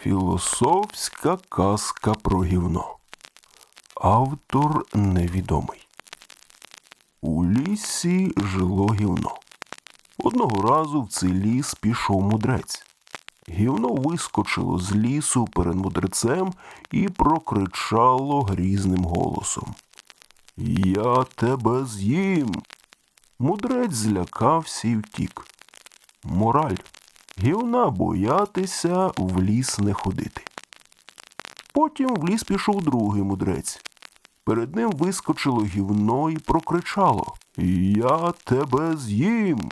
Філософська казка про гівно. Автор невідомий. У лісі жило гівно. Одного разу в цей ліс пішов мудрець. Гівно вискочило з лісу перед мудрецем і прокричало грізним голосом. Я тебе з'їм. Мудрець злякався і втік. Мораль. Гівна боятися в ліс не ходити. Потім в ліс пішов другий мудрець. Перед ним вискочило гівно і прокричало Я тебе з'їм.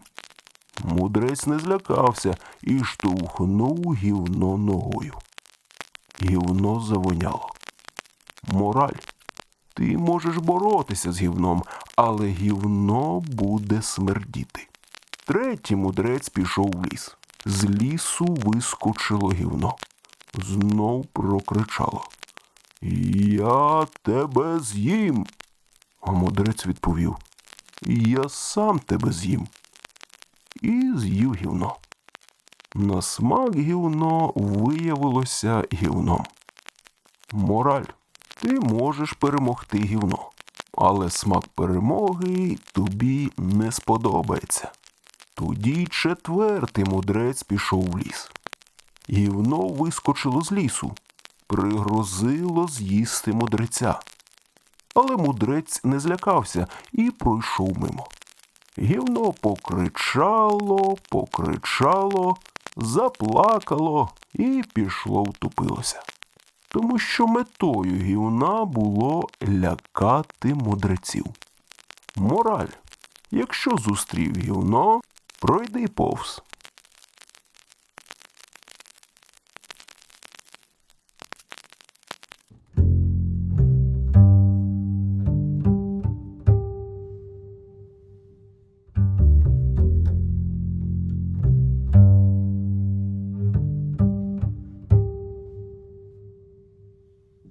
Мудрець не злякався і штовхнув гівно ногою. Гівно завоняло. Мораль. Ти можеш боротися з гівном, але гівно буде смердіти. Третій мудрець пішов в ліс. З лісу вискочило гівно. Знов прокричало. Я тебе з'їм. А мудрець відповів Я сам тебе з'їм. І з'їв гівно. На смак гівно виявилося гівном. Мораль. Ти можеш перемогти гівно, але смак перемоги тобі не сподобається. Тоді четвертий мудрець пішов в ліс. Гівно вискочило з лісу, пригрозило з'їсти мудреця. Але мудрець не злякався і пройшов мимо. Гівно покричало, покричало, заплакало і пішло втупилося. Тому що метою гівна було лякати мудреців. Мораль. Якщо зустрів гівно, пройди повз.